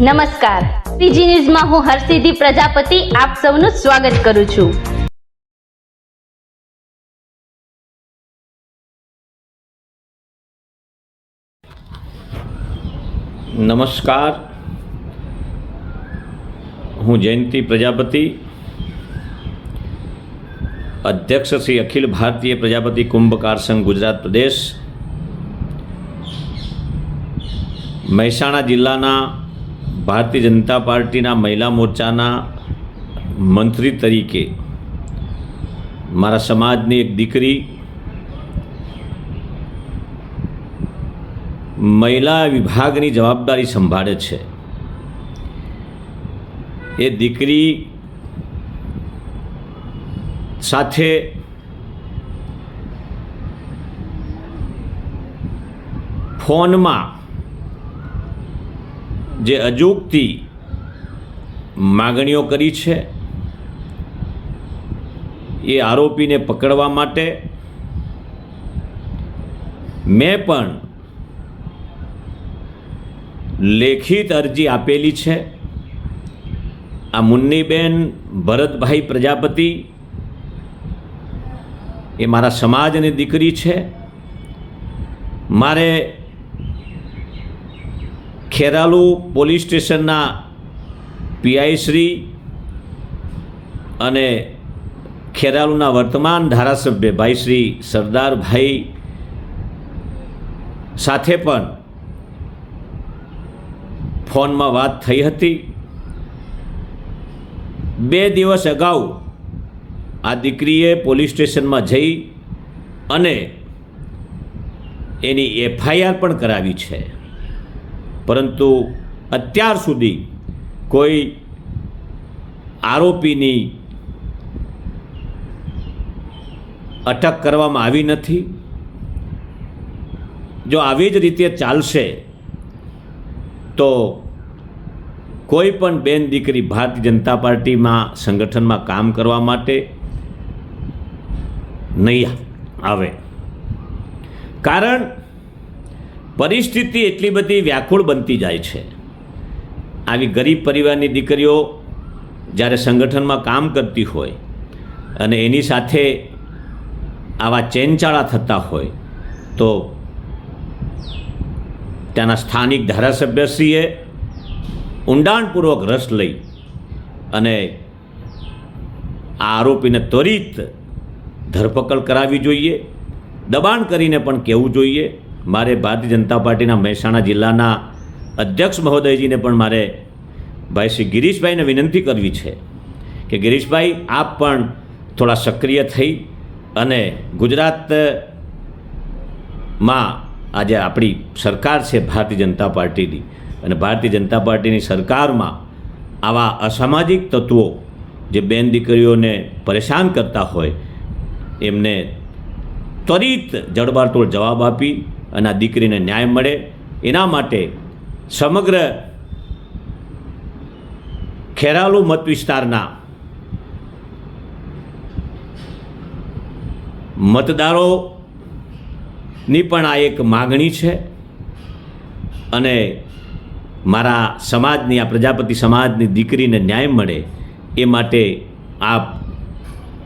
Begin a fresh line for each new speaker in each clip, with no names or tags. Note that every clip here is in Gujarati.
નમસ્કાર. પીજી ન્યૂઝમાં હું હરસિદ્ધિ પ્રજાપતિ. આપ સૌનું સ્વાગત કરું છું.
નમસ્કાર. હું જયંતિ પ્રજાપતિ. અધ્યક્ષ શ્રી અખિલ ભારતીય પ્રજાપતિ કુંભકાર સંઘ ગુજરાત પ્રદેશ. મહેસાણા જિલ્લાના ભારતીય જનતા પાર્ટીના મહિલા મોરચાના મંત્રી તરીકે મારા સમાજની એક દીકરી મહિલા વિભાગની જવાબદારી સંભાળે છે. એ દીકરી સાથે ફોનમાં જે અજુગતી માગણીઓ કરી છે, એ આરોપીને પકડવા માટે મેં પણ લેખિત અરજી આપેલી છે. આ મુન્નીબેન ભરતભાઈ પ્રજાપતિ એ મારા સમાજની દીકરી છે. મારે ખેરાલુ પોલીસ સ્ટેશનના પીઆઈ શ્રી અને ખેરાલુના વર્તમાન ધારાસભ્ય ભાઈ શ્રી સરદારભાઈ સાથે પણ ફોનમાં વાત થઈ હતી. બે દિવસ અગાઉ આ દીકરીએ પોલીસ સ્ટેશનમાં જઈ અને એની એફઆઈઆર પણ કરાવી છે. પરંતુ અત્યાર સુધી કોઈ આરોપીની અટક કરવામાં આવી નથી. જો આવી જ રીતે ચાલશે, તો કોઈ પણ બેન દીકરી ભારતીય જનતા પાર્ટીમાં સંગઠનમાં કામ કરવા માટે નહીં આવે. કારણ પરિસ્થિતિ એટલી બધી વ્યાકુળ બનતી જાય છે. આવી ગરીબ પરિવારની દીકરીઓ જ્યારે સંગઠનમાં કામ કરતી હોય અને એની સાથે આવા ચેનચાળા થતા હોય તો ત્યાંના સ્થાનિક ધારાસભ્યશ્રીએ ઊંડાણપૂર્વક રસ લઈ અને આ આરોપીને ત્વરિત ધરપકડ કરાવવી જોઈએ, દબાણ કરીને પણ કહેવું જોઈએ મારે ભારતીય જનતા પાર્ટીના મહેસાણા જિલ્લાના અધ્યક્ષ મહોદયજીને પણ મારે ભાઈ શ્રી ગિરીશભાઈને વિનંતી કરવી છે કે ગિરીશભાઈ, આપ પણ થોડા સક્રિય થઈ અને ગુજરાતમાં આજે આપણી સરકાર છે ભારતીય જનતા પાર્ટીની અને ભારતીય જનતા પાર્ટીની સરકારમાં આવા અસામાજિક તત્વો જે બેન દીકરીઓને પરેશાન કરતા હોય, એમને ત્વરિત જડબાતોડ જવાબ આપી અને આ દીકરીને ન્યાય મળે. એના માટે સમગ્ર ખેરાલુ મત વિસ્તારના મતદારોની પણ આ એક માગણી છે અને મારા સમાજની, આ પ્રજાપતિ સમાજની દીકરીને ન્યાય મળે એ માટે આપ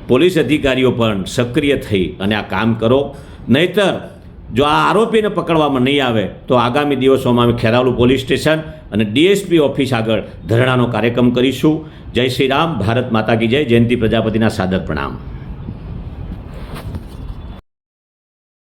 પોલીસ અધિકારીઓ પણ સક્રિય થઈ અને આ કામ કરો. નહીતર જો આ આરોપીને પકડવામાં નહીં આવે, તો આગામી દિવસોમાં અમે ખેરાલુ પોલીસ સ્ટેશન અને ડીએસપી ઓફિસ આગળ ધરણાનો કાર્યક્રમ કરીશું. જય શ્રી રામ, ભારત માતા કી જય, જયંતિ પ્રજાપતિના સાદર પ્રણામ.